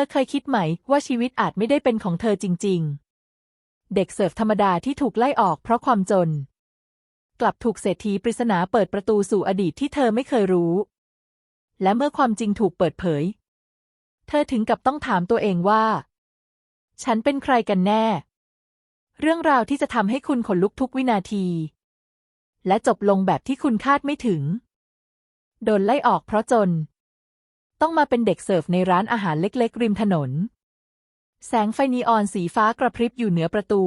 อเคยคิดไหมว่าชีวิตอาจไม่ได้เป็นของเธอจริง ๆ เด็กเสิร์ฟธรรมดาที่ถูกไล่ออกเพราะความจน กลับถูกเศรษฐีปริศนาเปิดประตูสู่อดีตที่เธอไม่เคยรู้ และเมื่อความจริงถูกเปิดเผย เธอถึงกับต้องถามตัวเองว่า ฉันเป็นใครกันแน่ เรื่องราวที่จะทำให้คุณขนลุกทุกวินาที และจบลงแบบที่คุณคาดไม่ถึง โดนไล่ออกเพราะจน ต้องมาเป็นเด็กเสิร์ฟในร้านอาหารเล็กๆ ริมถนน แสงไฟนีออนสีฟ้ากระพริบอยู่เหนือประตู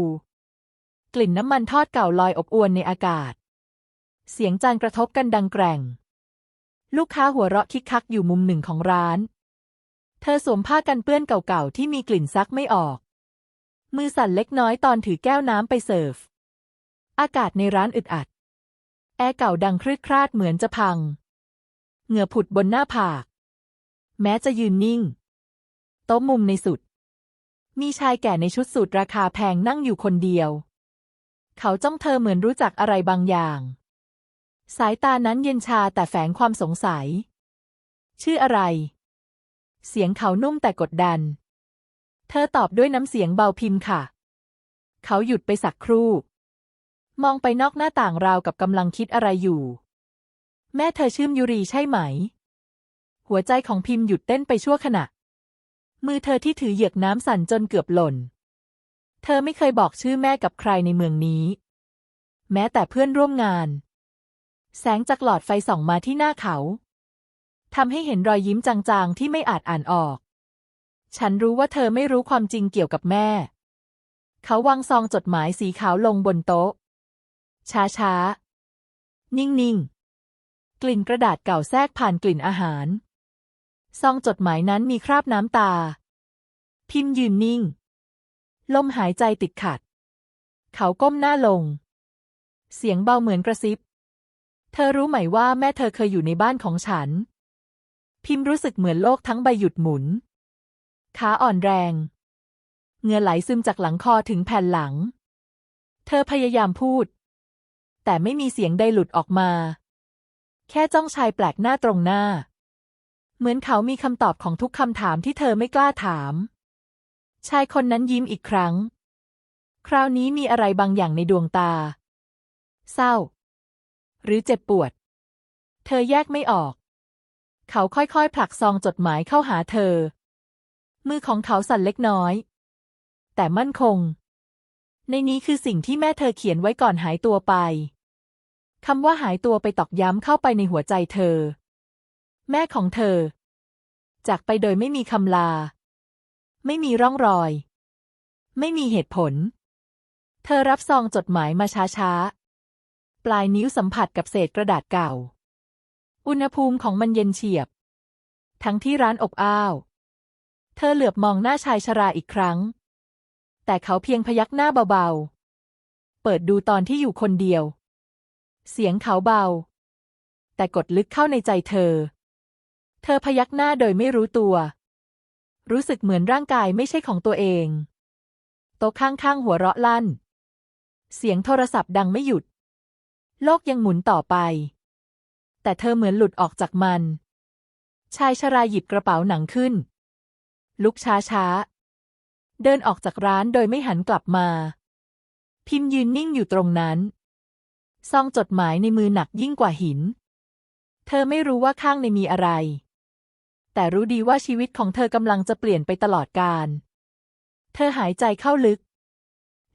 กลิ่นน้ำมันทอดเก่าลอยอบอวนในอากาศ เสียงจานกระทบกันดังแกร่ง ลูกค้าหัวเราะคิกคักอยู่มุมหนึ่งของร้าน เธอสวมผ้ากันเปื้อนเก่าๆที่มีกลิ่นซักไม่ออก มือสั่นเล็กน้อยตอนถือแก้วน้ำไปเสิร์ฟ อากาศในร้านอึดอัด แอร์เก่าดังครืดคราดเหมือนจะพัง เหงื่อผุดบนหน้าผาก แม้จะยืนนิ่ง โต๊ะมุมในสุด มีชายแก่ในชุดสูทราคาแพงนั่งอยู่คนเดียว เขาจ้องเธอเหมือนรู้จักอะไรบางอย่าง สายตานั้นเย็นชาแต่แฝงความสงสัย ชื่ออะไร เสียงเขานุ่มแต่กดดัน เธอตอบด้วยน้ำเสียงเบาพิมพ์ค่ะ เขาหยุดไปสักครู่ มองไปนอกหน้าต่างราวกับกำลังคิดอะไรอยู่ แม่เธอชื่อยุรีใช่ไหม หัวใจของพิมพ์หยุดเต้นไปชั่วขณะ มือเธอที่ถือเหยือกน้ำสั่นจนเกือบหล่น เธอไม่เคยบอกชื่อแม่กับใครในเมืองนี้ แม้แต่เพื่อนร่วมงาน แสงจากหลอดไฟส่องมาที่หน้าเขาทำให้เห็นรอยยิ้มจางๆ ที่ไม่อาจอ่านออก ฉันรู้ว่าเธอไม่รู้ความจริงเกี่ยวกับแม่ เขาวางซองจดหมายสีขาวลงบนโต๊ะ ช้าๆ นิ่งๆ กลิ่นกระดาษเก่าแทรกผ่านกลิ่นอาหาร ซองจดหมายนั้นมีคราบน้ำตา พิมพ์ยืนนิ่ง ลมหายใจติดขัด เขาก้มหน้าลง เสียงเบาเหมือนกระซิบ เธอรู้ไหมว่าแม่เธอเคยอยู่ในบ้านของฉัน พิมพ์รู้สึกเหมือนโลกทั้งใบหยุดหมุน ขาอ่อนแรงเหงื่อไหลซึมจากหลังคอถึงแผ่นหลัง เธอพยายามพูด แต่ไม่มีเสียงใดหลุดออกมา แค่จ้องชายแปลกหน้าตรงหน้า เหมือนเขามีคำตอบของทุกคำถามที่เธอไม่กล้าถาม ชายคนนั้นยิ้มอีกครั้ง คราวนี้มีอะไรบางอย่างในดวงตา เศร้า หรือเจ็บปวด เธอแยกไม่ออก เขาค่อยๆผลักซองจดหมายเข้าหาเธอ มือของเขาสั่นเล็กน้อย แต่มั่นคง ในนี้คือสิ่งที่แม่เธอเขียนไว้ก่อนหายตัวไปคำว่าหายตัวไปตอกย้ำเข้าไปในหัวใจเธอ แม่ของเธอ จากไปโดยไม่มีคำลา ไม่มีร่องรอย ไม่มีเหตุผล เธอรับซองจดหมายมาช้าๆ ปลายนิ้วสัมผัสกับเศษกระดาษเก่า อุณหภูมิของมันเย็นเฉียบ ทั้งที่ร้านอบอ้าว เธอเหลือบมองหน้าชายชราอีกครั้ง แต่เขาเพียงพยักหน้าเบาๆ เปิดดูตอนที่อยู่คนเดียว เสียงเขาเบา แต่กดลึกเข้าในใจเธอ เธอพยักหน้าโดยไม่รู้ตัว รู้สึกเหมือนร่างกายไม่ใช่ของตัวเอง โต๊ะข้างๆหัวเราะลั่น เสียงโทรศัพท์ดังไม่หยุด โลกยังหมุนต่อไป แต่เธอเหมือนหลุดออกจากมัน ชายชราหยิบกระเป๋าหนังขึ้น ลุกช้าๆ เดินออกจากร้านโดยไม่หันกลับมา พิมพ์ยืนนิ่งอยู่ตรงนั้น ซองจดหมายในมือหนักยิ่งกว่าหินเธอไม่รู้ว่าข้างในมีอะไร แต่รู้ดีว่าชีวิตของเธอกำลังจะเปลี่ยนไปตลอดกาล เธอหายใจเข้าลึก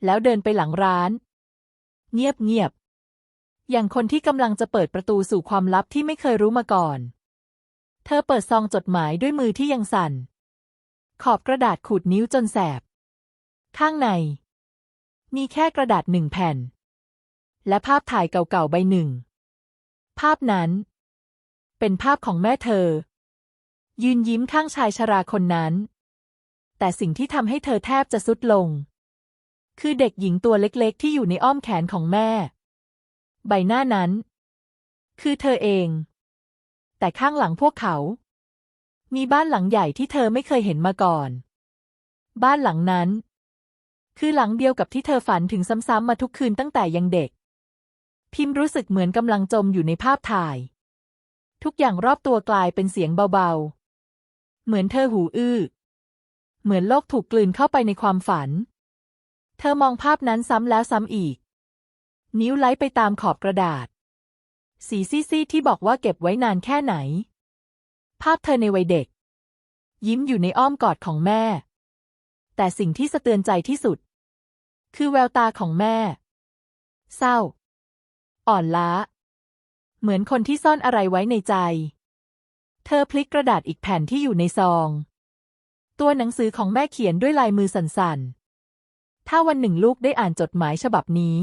แล้วเดินไปหลังร้าน เงียบเงียบ อย่างคนที่กำลังจะเปิดประตูสู่ความลับที่ไม่เคยรู้มาก่อน เธอเปิดซองจดหมายด้วยมือที่ยังสั่น ขอบกระดาษขูดนิ้วจนแสบ ข้างใน มีแค่กระดาษหนึ่งแผ่น และภาพถ่ายเก่าๆใบหนึ่ง ภาพนั้น เป็นภาพของแม่เธอ ยืนยิ้มข้างชายชราคนนั้น แต่สิ่งที่ทำให้เธอแทบจะสุดลง คือเด็กหญิงตัวเล็กๆ ที่อยู่ในอ้อมแขนของแม่ ใบหน้านั้น คือเธอเอง แต่ข้างหลังพวกเขา มีบ้านหลังใหญ่ที่เธอไม่เคยเห็นมาก่อน บ้านหลังนั้น คือหลังเดียวกับที่เธอฝันถึงซ้ำๆมาทุกคืนตั้งแต่ยังเด็ก พิมพ์รู้สึกเหมือนกำลังจมอยู่ในภาพถ่าย ทุกอย่างรอบตัวกลายเป็นเสียงเบาๆ เหมือนเธอหูอื้อ เหมือนโลกถูกกลืนเข้าไปในความฝัน เธอมองภาพนั้นซ้ำแล้วซ้ำอีก นิ้วไล้ไปตามขอบกระดาษ สีซีดๆที่บอกว่าเก็บไว้นานแค่ไหน ภาพเธอในวัยเด็ก ยิ้มอยู่ในอ้อมกอดของแม่ แต่สิ่งที่สะเตือนใจที่สุด คือแววตาของแม่ เศร้า อ่อนล้า เหมือนคนที่ซ่อนอะไรไว้ในใจ เธอพลิกกระดาษอีกแผ่นที่อยู่ในซอง ตัวหนังสือของแม่เขียนด้วยลายมือสั่นๆ ถ้าวันหนึ่งลูกได้อ่านจดหมายฉบับนี้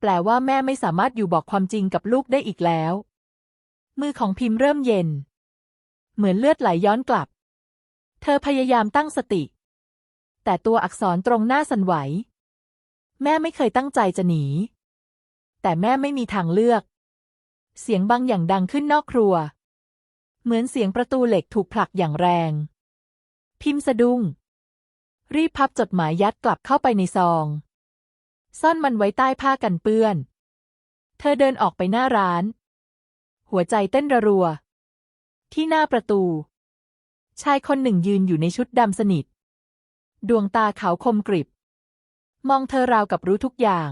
แปลว่าแม่ไม่สามารถอยู่บอกความจริงกับลูกได้อีกแล้ว มือของพิมพ์เริ่มเย็น เหมือนเลือดไหลย้อนกลับ เธอพยายามตั้งสติ แต่ตัวอักษรตรงหน้าสั่นไหว แม่ไม่เคยตั้งใจจะหนี แต่แม่ไม่มีทางเลือก เสียงบางอย่างดังขึ้นนอกครัว เหมือนเสียงประตูเหล็กถูกผลักอย่างแรง พิมพ์สะดุ้ง รีบพับจดหมายยัดกลับเข้าไปในซอง ซ่อนมันไว้ใต้ผ้ากันเปื้อน เธอเดินออกไปหน้าร้าน หัวใจเต้นระรัว ที่หน้าประตู ชายคนหนึ่งยืนอยู่ในชุดดำสนิท ดวงตาขาวคมกริบ มองเธอราวกับรู้ทุกอย่าง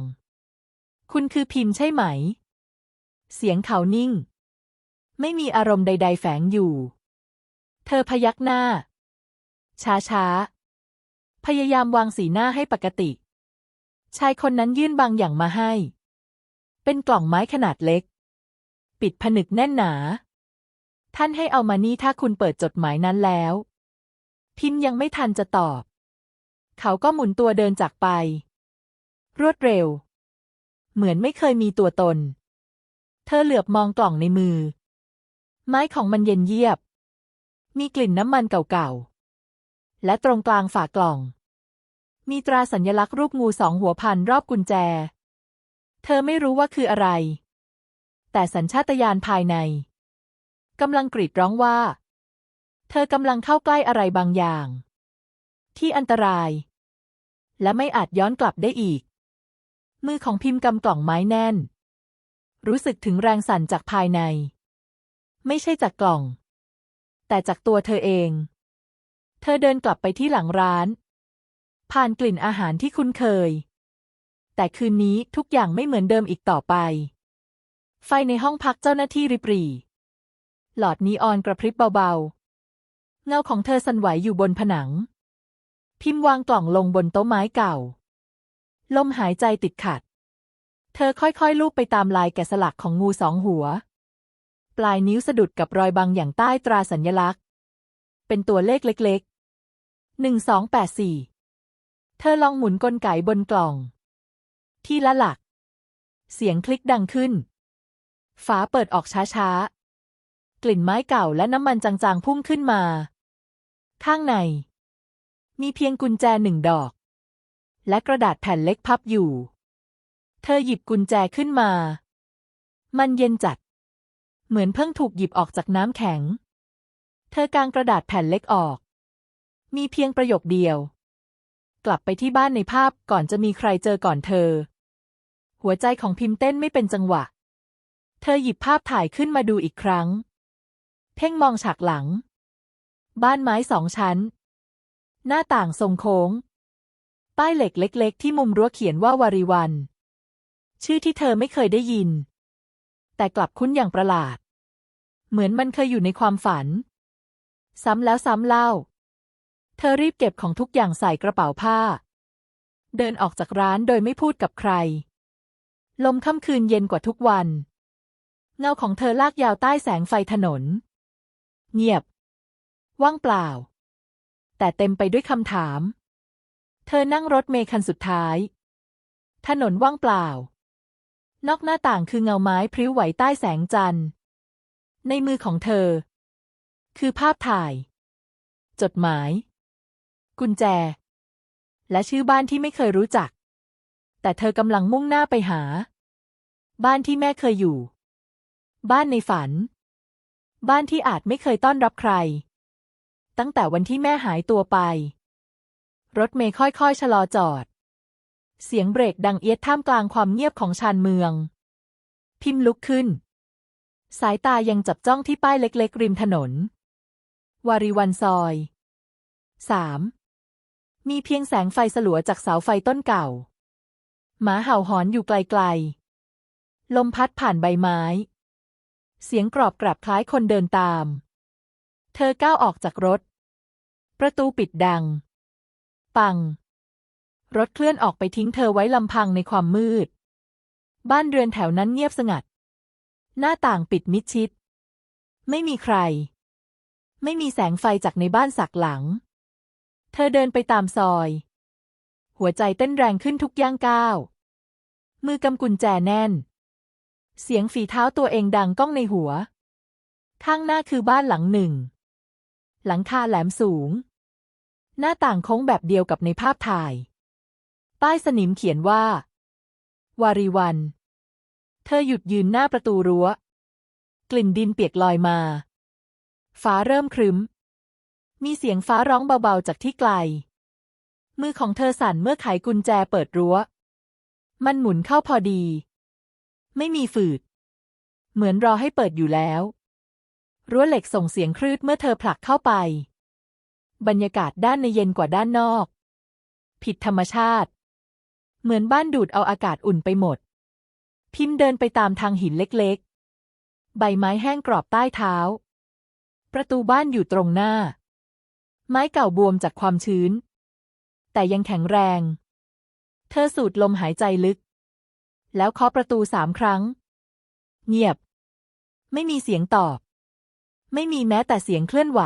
คุณคือพิมพ์ใช่ไหม เสียงเขานิ่ง ไม่มีอารมณ์ใด ๆ แฝงอยู่ เธอพยักหน้า ช้าๆ พยายามวางสีหน้าให้ปกติ ชายคนนั้นยื่นบางอย่างมาให้ เป็นกล่องไม้ขนาดเล็ก ปิดผนึกแน่นหนา ท่านให้เอามานี่ถ้าคุณเปิดจดหมายนั้นแล้ว พิมพ์ยังไม่ทันจะตอบ เขาก็หมุนตัวเดินจากไป รวดเร็ว เหมือนไม่เคยมีตัวตนเธอเหลือบมองกล่องในมือ ไม้ของมันเย็นเยียบ มีกลิ่นน้ำมันเก่าๆ และตรงกลางฝากล่อง มีตราสัญลักษณ์รูปงูสองหัวพันรอบกุญแจ เธอไม่รู้ว่าคืออะไร แต่สัญชาตญาณภายในกำลังกรีดร้องว่า เธอกำลังเข้าใกล้อะไรบางอย่าง ที่อันตราย และไม่อาจย้อนกลับได้อีก มือของพิมพ์กำกล่องไม้แน่น รู้สึกถึงแรงสั่นจากภายใน ไม่ใช่จากกล่อง แต่จากตัวเธอเอง เธอเดินกลับไปที่หลังร้าน ผ่านกลิ่นอาหารที่คุ้นเคย แต่คืนนี้ทุกอย่างไม่เหมือนเดิมอีกต่อไป ไฟในห้องพักเจ้าหน้าที่ริบรี่หลอดนีออนกระพริบเบาๆ เงาของเธอสั่นไหวอยู่บนผนัง พิมพ์วางกล่องลงบนโต๊ะไม้เก่า ลมหายใจติดขัด เธอค่อยๆ ลูบไปตามลายแกะสลักของงูสองหัว ปลายนิ้วสะดุดกับรอยบางอย่างใต้ตราสัญลักษณ์ เป็นตัวเลขเล็กๆหนึ่งสองแปดสี่เธอลองหมุนกลไกบนกล่อง ที่ละหลัก เสียงคลิกดังขึ้น ฝาเปิดออกช้าๆ กลิ่นไม้เก่าและน้ำมันจางๆพุ่งขึ้นมา ข้างใน มีเพียงกุญแจหนึ่งดอก และกระดาษแผ่นเล็กพับอยู่ เธอหยิบกุญแจขึ้นมา มันเย็นจัด เหมือนเพิ่งถูกหยิบออกจากน้ำแข็ง เธอกางกระดาษแผ่นเล็กออก มีเพียงประโยคเดียว กลับไปที่บ้านในภาพก่อนจะมีใครเจอก่อนเธอ หัวใจของพิมพ์เต้นไม่เป็นจังหวะ เธอหยิบภาพถ่ายขึ้นมาดูอีกครั้ง เพ่งมองฉากหลัง บ้านไม้สองชั้น หน้าต่างทรงโค้ง ป้ายเหล็กเล็ก ๆ ที่มุมรั้วเขียนว่าวาริวัน ชื่อที่เธอไม่เคยได้ยิน แต่กลับคุ้นอย่างประหลาด เหมือนมันเคยอยู่ในความฝัน ซ้ำแล้วซ้ำเล่า เธอรีบเก็บของทุกอย่างใส่กระเป๋าผ้า เดินออกจากร้านโดยไม่พูดกับใคร ลมค่ำคืนเย็นกว่าทุกวัน เงาของเธอลากยาวใต้แสงไฟถนน เงียบ ว่างเปล่า แต่เต็มไปด้วยคำถาม เธอนั่งรถเมล์คันสุดท้าย ถนนว่างเปล่า นอกหน้าต่างคือเงาไม้พริ้วไหวใต้แสงจันทร์ ในมือของเธอ คือภาพถ่าย จดหมาย กุญแจ และชื่อบ้านที่ไม่เคยรู้จัก แต่เธอกำลังมุ่งหน้าไปหา บ้านที่แม่เคยอยู่ บ้านในฝัน บ้านที่อาจไม่เคยต้อนรับใคร ตั้งแต่วันที่แม่หายตัวไป รถเมย์ค่อยๆชะลอจอด เสียงเบรกดังเอียดท่ามกลางความเงียบของชานเมือง พิมพ์ลุกขึ้น สายตายังจับจ้องที่ป้ายเล็กๆ ริมถนน วาริวันซอยสามมีเพียงแสงไฟสลัวจากเสาไฟต้นเก่า หมาเห่าหอนอยู่ไกลๆ ลมพัดผ่านใบไม้ เสียงกรอบกรับคล้ายคนเดินตาม เธอก้าวออกจากรถ ประตูปิดดัง ปัง รถเคลื่อนออกไปทิ้งเธอไว้ลำพังในความมืด บ้านเรือนแถวนั้นเงียบสงัด หน้าต่างปิดมิดชิด ไม่มีใคร ไม่มีแสงไฟจากในบ้านสักหลัง เธอเดินไปตามซอย หัวใจเต้นแรงขึ้นทุกย่างก้าว มือกำกุญแจแน่น เสียงฝีเท้าตัวเองดังก้องในหัว ข้างหน้าคือบ้านหลังหนึ่ง หลังคาแหลมสูง หน้าต่างโค้งแบบเดียวกับในภาพถ่าย ป้ายสนิมเขียนว่า วารีวัน เธอหยุดยืนหน้าประตูรั้ว กลิ่นดินเปียกลอยมา ฟ้าเริ่มครึ้ม มีเสียงฟ้าร้องเบาๆจากที่ไกล มือของเธอสั่นเมื่อไขกุญแจเปิดรั้ว มันหมุนเข้าพอดี ไม่มีฝืด เหมือนรอให้เปิดอยู่แล้ว รั้วเหล็กส่งเสียงครืดเมื่อเธอผลักเข้าไป บรรยากาศด้านในเย็นกว่าด้านนอก ผิดธรรมชาติ เหมือนบ้านดูดเอาอากาศอุ่นไปหมด พิมพ์เดินไปตามทางหินเล็กๆ ใบไม้แห้งกรอบใต้เท้า ประตูบ้านอยู่ตรงหน้า ไม้เก่าบวมจากความชื้น แต่ยังแข็งแรง เธอสูดลมหายใจลึก แล้วเคาะประตูสามครั้ง เงียบ ไม่มีเสียงตอบ ไม่มีแม้แต่เสียงเคลื่อนไหว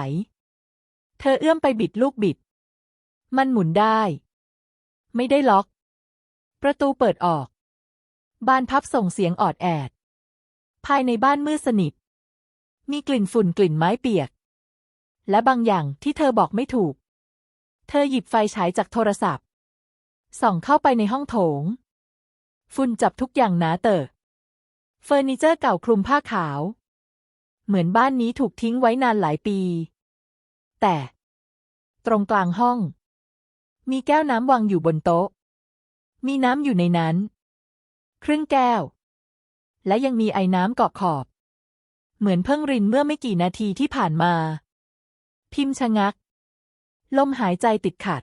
เธอเอื้อมไปบิดลูกบิด มันหมุนได้ ไม่ได้ล็อก ประตูเปิดออก บานพับส่งเสียงออดแอด ภายในบ้านมืดสนิท มีกลิ่นฝุ่นกลิ่นไม้เปียก และบางอย่างที่เธอบอกไม่ถูก เธอหยิบไฟฉายจากโทรศัพท์ ส่องเข้าไปในห้องโถง ฝุ่นจับทุกอย่างหนาเตอะเฟอร์นิเจอร์เก่าคลุมผ้าขาว เหมือนบ้านนี้ถูกทิ้งไว้นานหลายปี แต่ ตรงกลางห้อง มีแก้วน้ำวางอยู่บนโต๊ะ มีน้ำอยู่ในนั้น ครึ่งแก้ว และยังมีไอ้น้ำเกาะขอบ เหมือนเพิ่งรินเมื่อไม่กี่นาทีที่ผ่านมา พิมพ์ชะงัก ลมหายใจติดขัด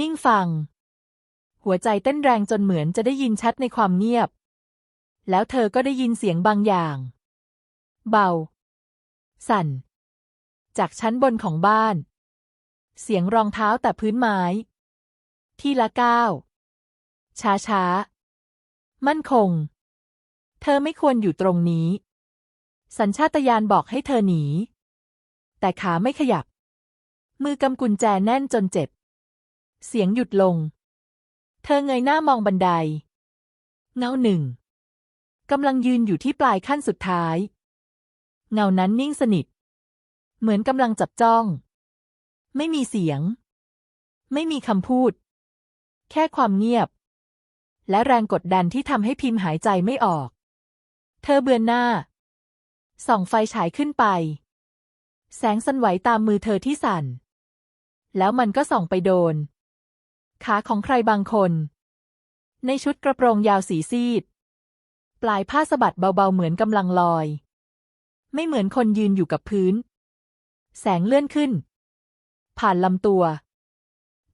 นิ่งฟัง หัวใจเต้นแรงจนเหมือนจะได้ยินชัดในความเงียบ แล้วเธอก็ได้ยินเสียงบางอย่าง เบา สั่น จากชั้นบนของบ้าน เสียงรองเท้าแต่พื้นไม้ ทีละก้าวช้าช้าๆ มั่นคง เธอไม่ควรอยู่ตรงนี้ สัญชาตญาณบอกให้เธอหนี แต่ขาไม่ขยับ มือกำกุญแจแน่นจนเจ็บ เสียงหยุดลง เธอเงยหน้ามองบันได เงาหนึ่งกำลังยืนอยู่ที่ปลายขั้นสุดท้าย เงานั้นนิ่งสนิท เหมือนกำลังจับจ้อง ไม่มีเสียง ไม่มีคำพูด แค่ความเงียบ และแรงกดดันที่ทำให้พิมพ์หายใจไม่ออก เธอเบือนหน้า ส่องไฟฉายขึ้นไป แสงสั่นไหวตามมือเธอที่สั่น แล้วมันก็ส่องไปโดน ขาของใครบางคน ในชุดกระโปรงยาวสีซีด ปลายผ้าสะบัดเบาๆเหมือนกำลังลอย ไม่เหมือนคนยืนอยู่กับพื้น แสงเลื่อนขึ้น ผ่านลำตัว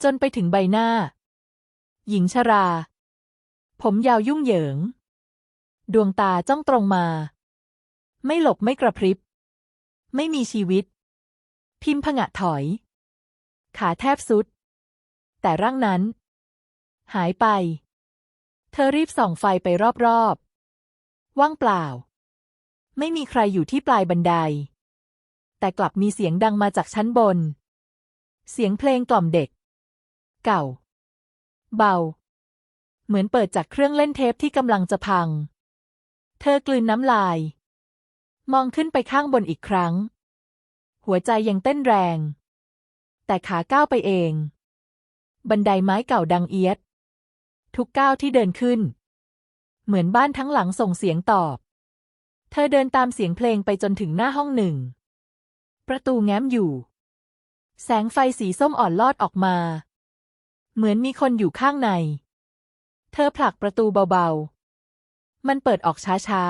จนไปถึงใบหน้า หญิงชรา ผมยาวยุ่งเหยิง ดวงตาจ้องตรงมา ไม่หลบไม่กระพริบ ไม่มีชีวิต พิมพ์ผงะถอย ขาแทบสุด แต่ร่างนั้น หายไป เธอรีบส่องไฟไปรอบๆ ว่างเปล่า ไม่มีใครอยู่ที่ปลายบันได แต่กลับมีเสียงดังมาจากชั้นบน เสียงเพลงกล่อมเด็ก เก่า เบา เหมือนเปิดจากเครื่องเล่นเทปที่กำลังจะพัง เธอกลืนน้ำลาย มองขึ้นไปข้างบนอีกครั้ง หัวใจยังเต้นแรง แต่ขาก้าวไปเอง บันไดไม้เก่าดังเอียด ทุกก้าวที่เดินขึ้น เหมือนบ้านทั้งหลังส่งเสียงตอบ เธอเดินตามเสียงเพลงไปจนถึงหน้าห้องหนึ่ง ประตูแง้มอยู่ แสงไฟสีส้มอ่อนลอดออกมา เหมือนมีคนอยู่ข้างใน เธอผลักประตูเบาๆ มันเปิดออกช้า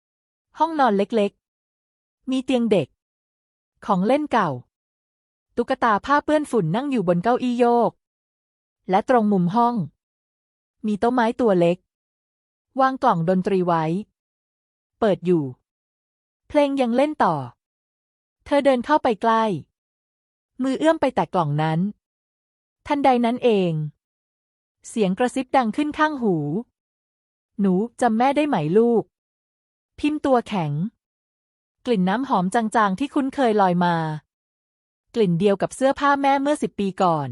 ๆ ห้องนอนเล็กๆ มีเตียงเด็ก ของเล่นเก่า ตุ๊กตาผ้าเปื้อนฝุ่นนั่งอยู่บนเก้าอี้โยก และตรงมุมห้อง มีโต๊ะไม้ตัวเล็ก วางกล่องดนตรีไว้ เปิดอยู่ เพลงยังเล่นต่อ เธอเดินเข้าไปใกล้ มือเอื้อมไปแตะกล่องนั้น ทันใดนั้นเอง เสียงกระซิบดังขึ้นข้างหู หนูจำแม่ได้ไหมลูก พิมพ์ตัวแข็ง กลิ่นน้ำหอมจางๆที่คุ้นเคยลอยมา กลิ่นเดียวกับเสื้อผ้าแม่เมื่อสิบปีก่อน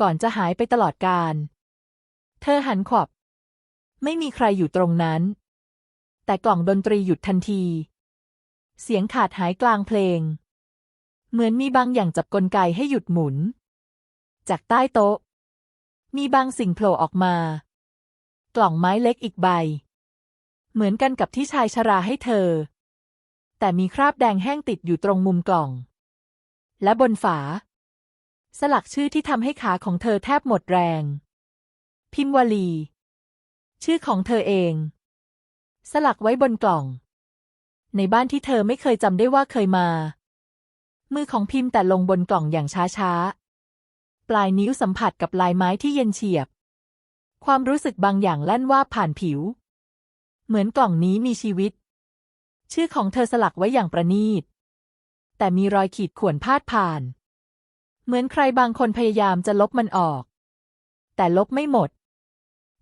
ก่อนจะหายไปตลอดกาลเธอหันขวับ ไม่มีใครอยู่ตรงนั้น แต่กล่องดนตรีหยุดทันที เสียงขาดหายกลางเพลง เหมือนมีบางอย่างจับกลไกให้หยุดหมุน จากใต้โต๊ะ มีบางสิ่งโผล่ออกมา กล่องไม้เล็กอีกใบ เหมือนกันกับที่ชายชราให้เธอ แต่มีคราบแดงแห้งติดอยู่ตรงมุมกล่อง และบนฝา สลักชื่อที่ทำให้ขาของเธอแทบหมดแรง พิมวลี ชื่อของเธอเอง สลักไว้บนกล่อง ในบ้านที่เธอไม่เคยจำได้ว่าเคยมา มือของพิมพ์แต่ลงบนกล่องอย่างช้าๆ ปลายนิ้วสัมผัสกับลายไม้ที่เย็นเฉียบ ความรู้สึกบางอย่างแล่นว่าผ่านผิว เหมือนกล่องนี้มีชีวิต ชื่อของเธอสลักไว้อย่างประณีต แต่มีรอยขีดข่วนพาดผ่าน เหมือนใครบางคนพยายามจะลบมันออก แต่ลบไม่หมด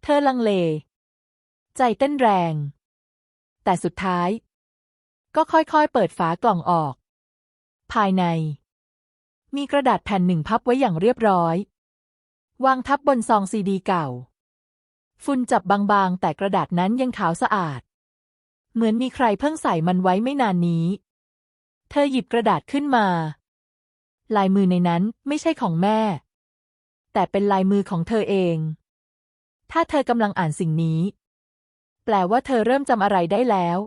เธอลังเล ใจเต้นแรง แต่สุดท้าย ก็ค่อยๆเปิดฝากล่องออก ภายใน มีกระดาษแผ่นหนึ่งพับไว้อย่างเรียบร้อย วางทับบนซองซีดีเก่า ฝุ่นจับบางๆ แต่กระดาษนั้นยังขาวสะอาด เหมือนมีใครเพิ่งใส่มันไว้ไม่นานนี้ เธอหยิบกระดาษขึ้นมา ลายมือในนั้นไม่ใช่ของแม่ แต่เป็นลายมือของเธอเอง ถ้าเธอกำลังอ่านสิ่งนี้ แปลว่าเธอเริ่มจำอะไรได้แล้ว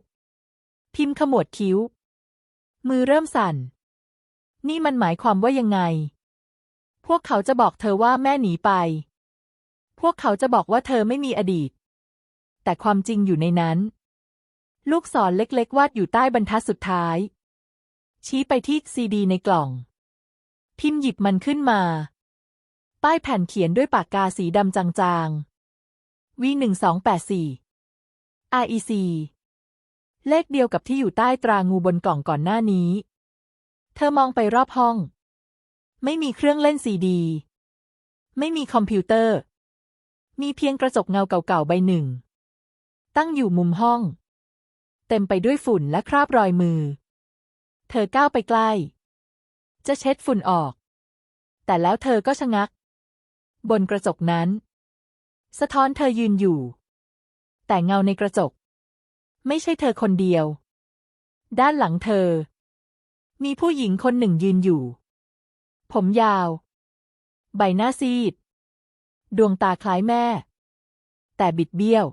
พิมพ์ขมวดคิ้ว มือเริ่มสั่น นี่มันหมายความว่ายังไง พวกเขาจะบอกเธอว่าแม่หนีไป พวกเขาจะบอกว่าเธอไม่มีอดีต แต่ความจริงอยู่ในนั้น ลูกศรเล็กๆ วาดอยู่ใต้บรรทัดสุดท้าย ชี้ไปที่ซีดีในกล่อง พิมพ์หยิบมันขึ้นมา ป้ายแผ่นเขียนด้วยปากกาสีดำจางๆ V หนึ่งสองแปดสี่ REC เลขเดียวกับที่อยู่ใต้ตรางูบนกล่องก่อนหน้านี้ เธอมองไปรอบห้อง ไม่มีเครื่องเล่นซีดี ไม่มีคอมพิวเตอร์ มีเพียงกระจกเงาเก่าๆใบหนึ่ง ตั้งอยู่มุมห้อง เต็มไปด้วยฝุ่นและคราบรอยมือ เธอก้าวไปใกล้ จะเช็ดฝุ่นออก แต่แล้วเธอก็ชะงัก บนกระจกนั้น สะท้อนเธอยืนอยู่ แต่เงาในกระจก ไม่ใช่เธอคนเดียว ด้านหลังเธอ มีผู้หญิงคนหนึ่งยืนอยู่ ผมยาว ใบหน้าซีด ดวงตาคล้ายแม่ แต่บิดเบี้ยว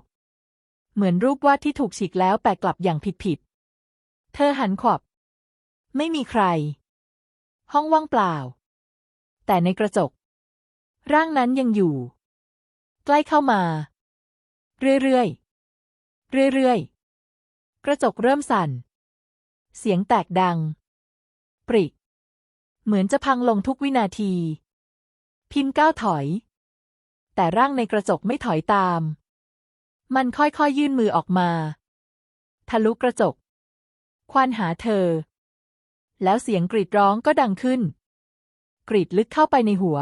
เหมือนรูปวาดที่ถูกฉีกแล้วแปลกลับอย่างผิดๆเธอหันขวับไม่มีใคร ห้องว่างเปล่า แต่ในกระจก ร่างนั้นยังอยู่ ใกล้เข้ามา เรื่อยๆ เรื่อยๆ กระจกเริ่มสั่น เสียงแตกดัง ปริ เหมือนจะพังลงทุกวินาที พิมพ์ก้าวถอย แต่ร่างในกระจกไม่ถอยตาม มันค่อยๆยยื่นมือออกมา ทะลุกระจก ควานหาเธอ แล้วเสียงกรีดร้องก็ดังขึ้น กรีดลึกเข้าไปในหัว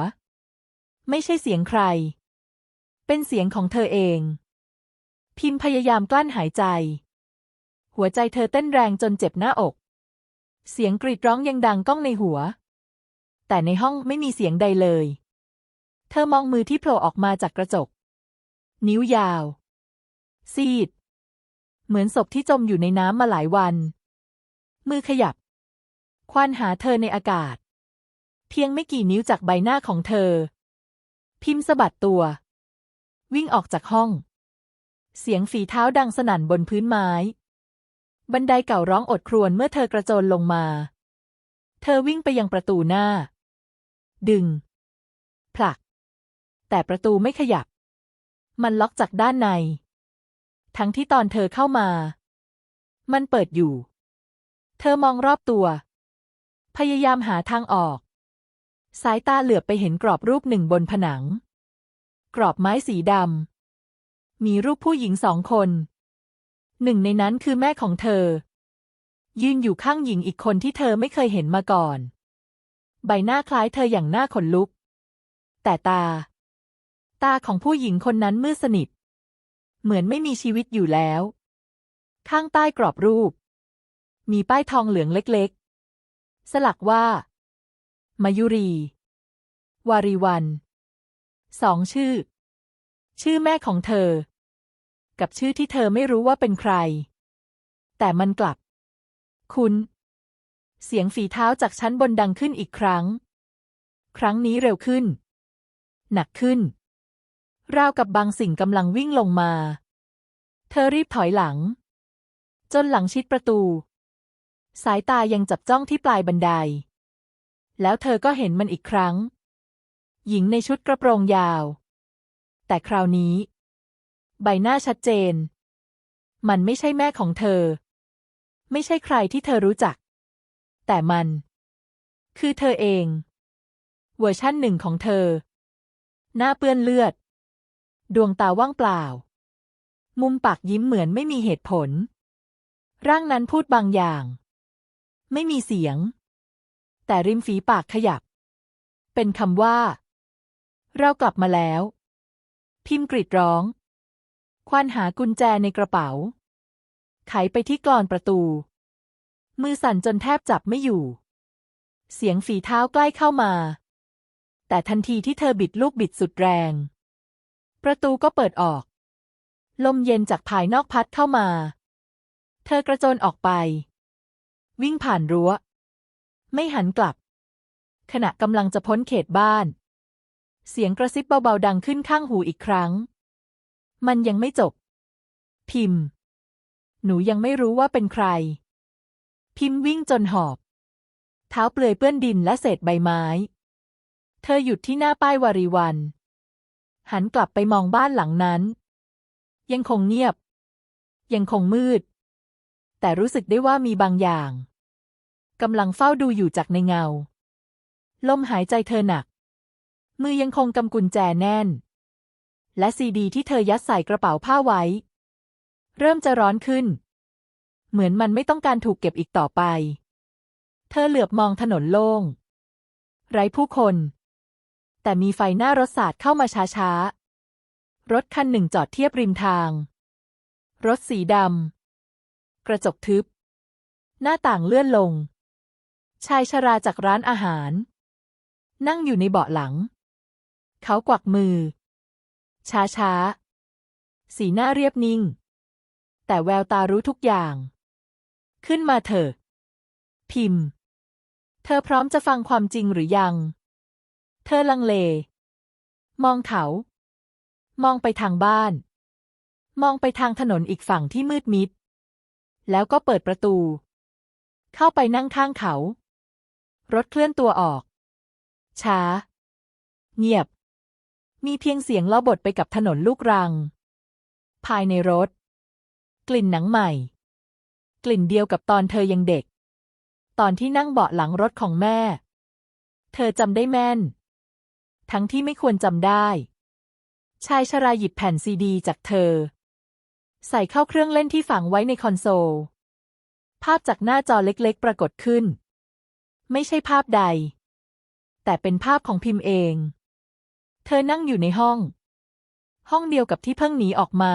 ไม่ใช่เสียงใคร เป็นเสียงของเธอเอง พิมพ์พยายามกลั้นหายใจหัวใจเธอเต้นแรงจนเจ็บหน้าอก เสียงกรีดร้องยังดังก้องในหัว แต่ในห้องไม่มีเสียงใดเลย เธอมองมือที่โผล่ออกมาจากกระจก นิ้วยาว ซีด เหมือนศพที่จมอยู่ในน้ำมาหลายวัน มือขยับ ควานหาเธอในอากาศ เพียงไม่กี่นิ้วจากใบหน้าของเธอ พิมพ์สะบัดตัว วิ่งออกจากห้อง เสียงฝีเท้าดังสนั่นบนพื้นไม้ บันไดเก่าร้องอดครวญเมื่อเธอกระโจนลงมา เธอวิ่งไปยังประตูหน้า ดึง ผลัก แต่ประตูไม่ขยับ มันล็อกจากด้านใน ทั้งที่ตอนเธอเข้ามา มันเปิดอยู่ เธอมองรอบตัว พยายามหาทางออก สายตาเหลือบไปเห็นกรอบรูปหนึ่งบนผนัง กรอบไม้สีดำมีรูปผู้หญิงสองคน หนึ่งในนั้นคือแม่ของเธอ ยืนอยู่ข้างหญิงอีกคนที่เธอไม่เคยเห็นมาก่อน ใบหน้าคล้ายเธออย่างน่าขนลุก แต่ตา ตาของผู้หญิงคนนั้นมืดสนิท เหมือนไม่มีชีวิตอยู่แล้ว ข้างใต้กรอบรูป มีป้ายทองเหลืองเล็กๆ สลักว่า มายุรี วารีวัน สองชื่อ ชื่อแม่ของเธอ กับชื่อที่เธอไม่รู้ว่าเป็นใคร แต่มันกลับ คุณ เสียงฝีเท้าจากชั้นบนดังขึ้นอีกครั้ง ครั้งนี้เร็วขึ้น หนักขึ้น ราวกับบางสิ่งกำลังวิ่งลงมา เธอรีบถอยหลัง จนหลังชิดประตู สายตายังจับจ้องที่ปลายบันได แล้วเธอก็เห็นมันอีกครั้ง หญิงในชุดกระโปรงยาว แต่คราวนี้ ใบหน้าชัดเจน มันไม่ใช่แม่ของเธอ ไม่ใช่ใครที่เธอรู้จัก แต่มัน คือเธอเอง เวอร์ชั่นหนึ่งของเธอ หน้าเปื้อนเลือด ดวงตาว่างเปล่า มุมปากยิ้มเหมือนไม่มีเหตุผล ร่างนั้นพูดบางอย่าง ไม่มีเสียง แต่ริมฝีปากขยับ เป็นคำว่า เรากลับมาแล้ว พิมกรีดร้อง ควานหากุญแจในกระเป๋า ไขไปที่กรอนประตู มือสั่นจนแทบจับไม่อยู่ เสียงฝีเท้าใกล้เข้ามา แต่ทันทีที่เธอบิดลูกบิดสุดแรง ประตูก็เปิดออก ลมเย็นจากภายนอกพัดเข้ามา เธอกระโจนออกไป วิ่งผ่านรั้ว ไม่หันกลับ ขณะกำลังจะพ้นเขตบ้าน เสียงกระซิบเบาๆดังขึ้นข้างหูอีกครั้ง มันยังไม่จบ พิมพ์ หนูยังไม่รู้ว่าเป็นใคร พิมพ์วิ่งจนหอบ เท้าเปลือยเปื้อนดินและเศษใบไม้ เธอหยุดที่หน้าป้ายวารีวัน หันกลับไปมองบ้านหลังนั้น ยังคงเงียบ ยังคงมืด แต่รู้สึกได้ว่ามีบางอย่างกำลังเฝ้าดูอยู่จากในเงา ลมหายใจเธอหนัก มือยังคงกำกุญแจแน่น และซีดีที่เธอยัดใส่กระเป๋าผ้าไว้ เริ่มจะร้อนขึ้น เหมือนมันไม่ต้องการถูกเก็บอีกต่อไป เธอเหลือบมองถนนโล่ง ไร้ผู้คน แต่มีไฟหน้ารถสาดเข้ามาช้าๆ รถคันหนึ่งจอดเทียบริมทาง รถสีดำ กระจกทึบ หน้าต่างเลื่อนลง ชายชราจากร้านอาหาร นั่งอยู่ในเบาะหลัง เขากวักมือ ช้าๆสีหน้าเรียบนิ่ง แต่แววตารู้ทุกอย่าง ขึ้นมาเถอะ พิมพ์ เธอพร้อมจะฟังความจริงหรือยัง เธอลังเล มองเขา มองไปทางบ้าน มองไปทางถนนอีกฝั่งที่มืดมิด แล้วก็เปิดประตู เข้าไปนั่งข้างเขา รถเคลื่อนตัวออก ช้า เงียบ มีเพียงเสียงล่าบทไปกับถนนลูกรัง ภายในรถ กลิ่นหนังใหม่ กลิ่นเดียวกับตอนเธอยังเด็ก ตอนที่นั่งเบาะหลังรถของแม่ เธอจำได้แม่น ทั้งที่ไม่ควรจำได้ ชายชราหยิบแผ่นซีดีจากเธอ ใส่เข้าเครื่องเล่นที่ฝังไว้ในคอนโซล ภาพจากหน้าจอเล็กๆ ปรากฏขึ้น ไม่ใช่ภาพใด แต่เป็นภาพของพิมพ์เอง เธอนั่งอยู่ในห้อง ห้องเดียวกับที่เพิ่งหนีออกมา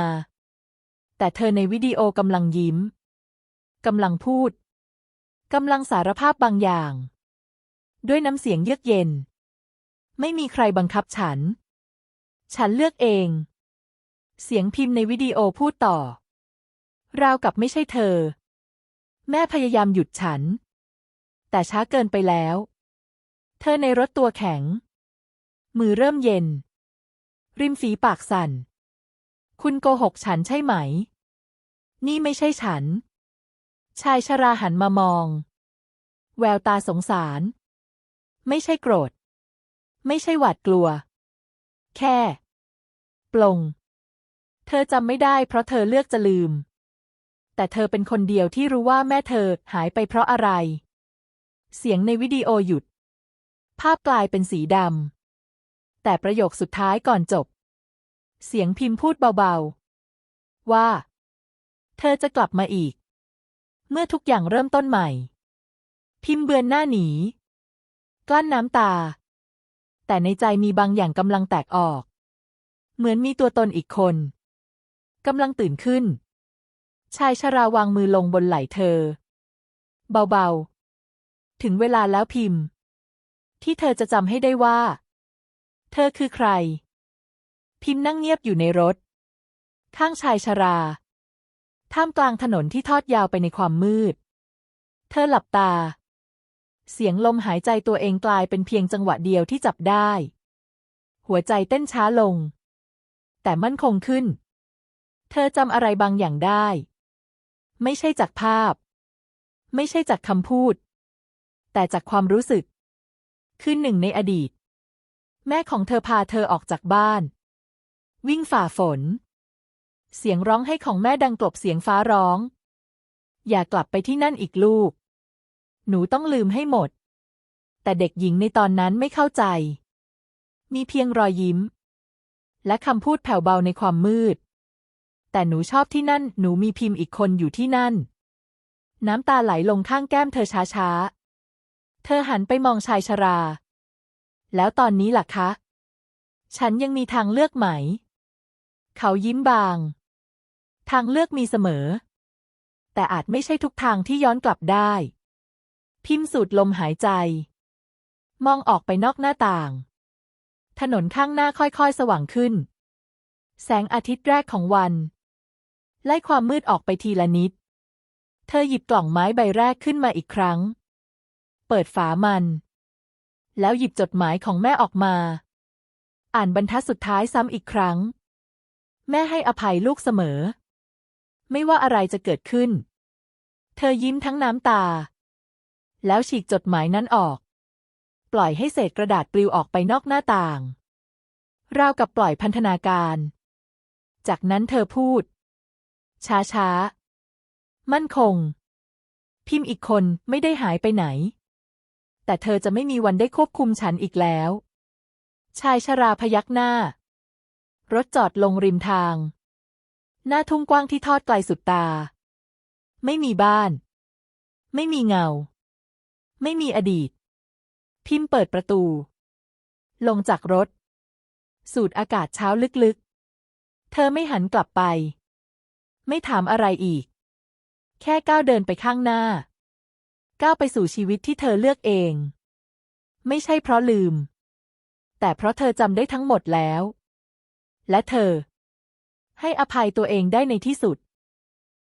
แต่เธอในวิดีโอกำลังยิ้มกำลังพูดกำลังสารภาพบางอย่าง ด้วยน้ำเสียงเยือกเย็น ไม่มีใครบังคับฉัน ฉันเลือกเอง เสียงพิมพ์ในวิดีโอพูดต่อ ราวกับไม่ใช่เธอ แม่พยายามหยุดฉัน แต่ช้าเกินไปแล้ว เธอในรถตัวแข็ง มือเริ่มเย็น ริมฝีปากสั่น คุณโกหกฉันใช่ไหม นี่ไม่ใช่ฉัน ชายชราหันมามอง แววตาสงสาร ไม่ใช่โกรธ ไม่ใช่หวาดกลัว แค่ ปลง เธอจำไม่ได้เพราะเธอเลือกจะลืม แต่เธอเป็นคนเดียวที่รู้ว่าแม่เธอหายไปเพราะอะไร เสียงในวิดีโอหยุด ภาพกลายเป็นสีดำ แต่ประโยคสุดท้ายก่อนจบ เสียงพิมพ์พูดเบาๆ ว่า เธอจะกลับมาอีก เมื่อทุกอย่างเริ่มต้นใหม่ พิมพ์เบือนหน้าหนี กลั้นน้ำตา แต่ในใจมีบางอย่างกำลังแตกออก เหมือนมีตัวตนอีกคนกำลังตื่นขึ้น ชายชราวางมือลงบนไหล่เธอ เบาๆ ถึงเวลาแล้วพิมพ์ ที่เธอจะจำให้ได้ว่า เธอคือใคร พิมพ์นั่งเงียบอยู่ในรถ ข้างชายชรา ท่ามกลางถนนที่ทอดยาวไปในความมืด เธอหลับตา เสียงลมหายใจตัวเองกลายเป็นเพียงจังหวะเดียวที่จับได้ หัวใจเต้นช้าลง แต่มั่นคงขึ้น เธอจำอะไรบางอย่างได้ ไม่ใช่จากภาพ ไม่ใช่จากคำพูด แต่จากความรู้สึก คือหนึ่งในอดีต แม่ของเธอพาเธอออกจากบ้าน วิ่งฝ่าฝน เสียงร้องให้ของแม่ดังกลบเสียงฟ้าร้อง อย่ากลับไปที่นั่นอีกลูก หนูต้องลืมให้หมด แต่เด็กหญิงในตอนนั้นไม่เข้าใจ มีเพียงรอยยิ้ม และคำพูดแผ่วเบาในความมืด แต่หนูชอบที่นั่น หนูมีพิมพ์อีกคนอยู่ที่นั่น น้ำตาไหลลงข้างแก้มเธอช้าๆ เธอหันไปมองชายชรา แล้วตอนนี้ล่ะคะ ฉันยังมีทางเลือกไหม เขายิ้มบาง ทางเลือกมีเสมอ แต่อาจไม่ใช่ทุกทางที่ย้อนกลับได้ พิมพ์สูดลมหายใจ มองออกไปนอกหน้าต่าง ถนนข้างหน้าค่อยๆ สว่างขึ้น แสงอาทิตย์แรกของวัน ไล่ความมืดออกไปทีละนิด เธอหยิบกล่องไม้ใบแรกขึ้นมาอีกครั้ง เปิดฝามัน แล้วหยิบจดหมายของแม่ออกมา อ่านบรรทัดสุดท้ายซ้ำอีกครั้ง แม่ให้อภัยลูกเสมอ ไม่ว่าอะไรจะเกิดขึ้น เธอยิ้มทั้งน้ำตา แล้วฉีกจดหมายนั้นออก ปล่อยให้เศษกระดาษปลิวออกไปนอกหน้าต่าง ราวกับปล่อยพันธนาการ จากนั้นเธอพูด ช้าๆมั่นคง พิมพ์อีกคนไม่ได้หายไปไหน แต่เธอจะไม่มีวันได้ควบคุมฉันอีกแล้ว ชายชราพยักหน้า รถจอดลงริมทาง หน้าทุ่งกว้างที่ทอดไกลสุดตา ไม่มีบ้าน ไม่มีเงา ไม่มีอดีต พิมพ์เปิดประตู ลงจากรถ สูดอากาศเช้าลึกๆ เธอไม่หันกลับไป ไม่ถามอะไรอีก แค่ก้าวเดินไปข้างหน้า ก้าวไปสู่ชีวิตที่เธอเลือกเอง ไม่ใช่เพราะลืม แต่เพราะเธอจำได้ทั้งหมดแล้ว และเธอ ให้อภัยตัวเองได้ในที่สุด